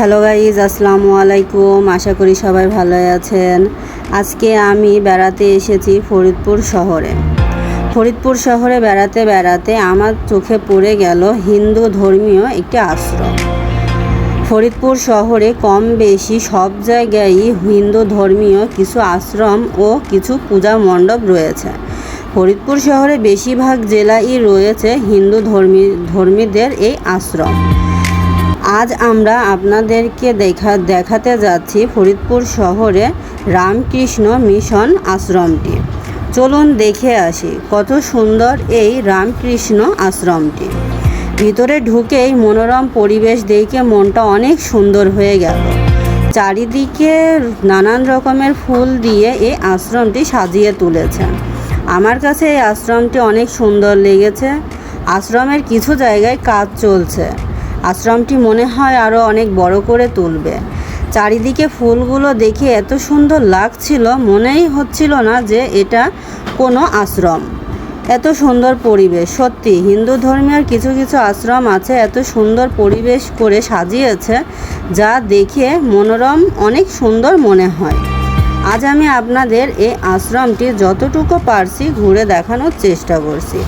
Hello guys, আসসালামু আলাইকুম। আশা করি সবাই ভালো আছেন। আজকে আমি বেড়াতে এসেছি ফরিদপুর শহরে। ফরিদপুর শহরে বেড়াতে বেড়াতে আমার চোখে পড়ে গেল হিন্দু ধর্মীয় একটি আশ্রম। ফরিদপুর শহরে কম বেশি সব জায়গায়ই হিন্দু ধর্মীয় কিছু আশ্রম ও কিছু পূজা মণ্ডপ রয়েছে। ফরিদপুর শহরে বেশিরভাগ জেলায় রয়েছে হিন্দু ধর্মী, ধর্মীদের এই আশ্রম। আজ আমরা আপনাদেরকে দেখা, দেখাতে যাচ্ছি ফরিদপুর শহরে রামকৃষ্ণ মিশন আশ্রমটি। চলুন দেখে আসি কত সুন্দর এই রামকৃষ্ণ আশ্রমটি। ভিতরে ঢুকেই মনোরম পরিবেশ দেখে মনটা অনেক সুন্দর হয়ে গেল। চারিদিকে নানান রকমের ফুল দিয়ে এই আশ্রমটি সাজিয়ে তুলেছে। আমার কাছে এই আশ্রমটি অনেক সুন্দর লেগেছে। আশ্রমের কিছু জায়গায় কাজ চলছে। আশ্রমটি মনে হয় আরও অনেক বড় করে তুলবে। চারিদিকে ফুলগুলো দেখে এত সুন্দর লাগছিল, মনেই হচ্ছিল না যে এটা কোনো আশ্রম। এত সুন্দর পরিবেশ, সত্যি হিন্দু ধর্মের কিছু কিছু আশ্রম আছে এত সুন্দর পরিবেশ করে সাজিয়েছে, যা দেখে মনোরম অনেক সুন্দর মনে হয়। আজ আমি আপনাদের এই আশ্রমটি যতটুকু পারছি ঘুরে দেখানোর চেষ্টা করছি।